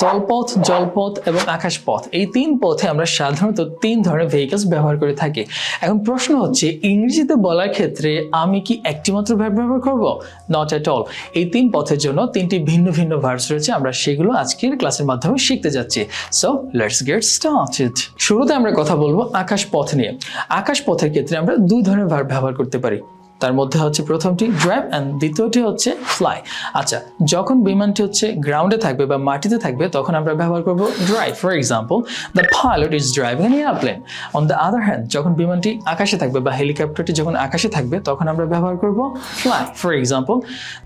স্থলপথ, জলপথ এবং আকাশপথ। এই তিন পথে আমরা সাধারণত তিন ধরনের ভেহিকলস ব্যবহার করে থাকি। এখন প্রশ্ন হচ্ছে, ইংরেজিতে বলার ক্ষেত্রে আমি কি একটি মাত্র ভার্ব ব্যবহার করব? নট এট অল এই তিন পথের জন্য তিনটি ভিন্ন ভিন্ন ভার্বস রয়েছে, আমরা সেগুলো আজকের ক্লাসের মাধ্যমে শিখতে যাচ্ছি। সো লেটস গেট স্টার্টেড শুরুতে আমরা কথা বলব আকাশ পথ নিয়ে। আকাশ পথের ক্ষেত্রে আমরা দুই ধরনের ভার্ব ব্যবহার করতে পারি। তার মধ্যে হচ্ছে প্রথমটি ড্রাইভ অ্যান্ড দ্বিতীয়টি হচ্ছে ফ্লাই আচ্ছা যখন বিমানটি হচ্ছে গ্রাউন্ডে থাকবে বা মাটিতে থাকবে, তখন আমরা ব্যবহার করব drive for example the pilot is driving an aeroplane on the other hand যখন বিমানটি আকাশে থাকবে বা হেলিকপ্টারটি যখন আকাশে থাকবে, তখন আমরা ব্যবহার করব fly for example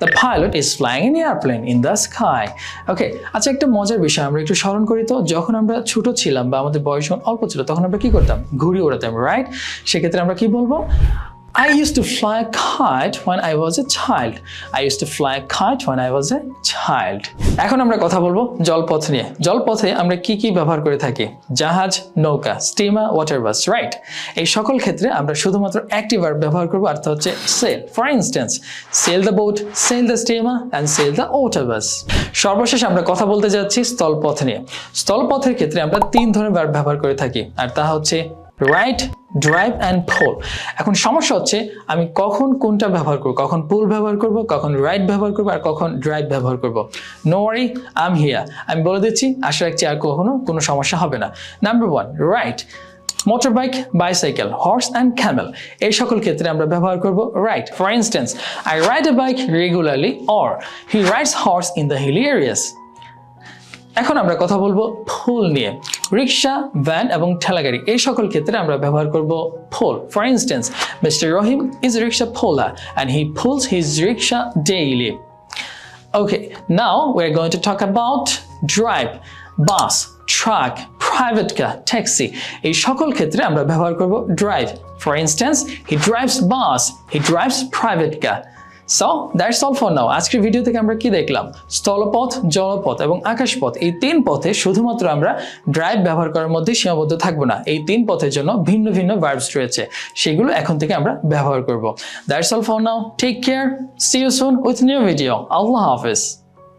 the pilot is flying an aeroplane in the sky okay আচ্ছা একটা মজার বিষয়, আমরা একটু স্মরণ করি তো। যখন আমরা ছোট ছিলাম বা আমাদের বয়স অল্প ছিল, তখন আমরা কি করতাম? ঘুড়ি ওড়াতাম রাইট সেক্ষেত্রে আমরা কি বলব? I used to fly a kite when I was a child. I used to fly a kite when I was a child. এখন আমরা কথা বলব জলপথ নিয়ে। জলপথে আমরা কি কি ব্যবহার করে থাকি? জাহাজ, নৌকা স্টিমার ওয়াটার বাস রাইট এই সকল ক্ষেত্রে আমরা শুধুমাত্র একটি ভার্ব ব্যবহার করব অর্থ হচ্ছে sail for instance sail the boat sail the steamer and sail the water bus সর্বশেষ আমরা কথা বলতে যাচ্ছি স্থলপথ নিয়ে। স্থলপথের ক্ষেত্রে আমরা তিন ধরনের ভার্ব ব্যবহার করে থাকি, আর তা হচ্ছে রাইট ড্রাইভ অ্যান্ড পোল এখন সমস্যা হচ্ছে, আমি কখন কোনটা ব্যবহার করব? কখন পুল ব্যবহার করব? কখন রাইট ব্যবহার করব? আর কখন ড্রাইভ ব্যবহার করব? নো ওয়ারি আম হিয়া আমি বলে দিচ্ছি, আশা রাখছি আর কখনো কোনো সমস্যা হবে না। Number one ride motor bike bicycle horse and camel এই সকল ক্ষেত্রে আমরা ব্যবহার করব ride for instance I ride a bike regularly or he rides horse in the hilly areas এখন আমরা কথা বলব ফুল নিয়ে রিক্সা ভ্যান এবং ঠেলাগাড়ি এই সকল ক্ষেত্রে আমরা ব্যবহার করব pull for instance mister Rahim is rickshaw puller and he pulls his rickshaw daily Okay, now we're going to talk about drive, bus truck, private car, taxi. এই সকল ক্ষেত্রে আমরা ব্যবহার করব drive. For instance, he drives bus he drives private car. So that's all for now আজকের video থেকে আমরা কি দেখলাম? স্থলপথ, জলপথ এবং আকাশপথ। এই তিন পথে শুধুমাত্র আমরা ড্রাইভ ব্যবহার করার মধ্যে সীমাবদ্ধ থাকব না। এই তিন পথের জন্য ভিন্ন ভিন্ন ভার্বস রয়েছে। সেগুলো এখন থেকে আমরা ব্যবহার করব। That's all for now take care see you soon with new video Allah Hafiz.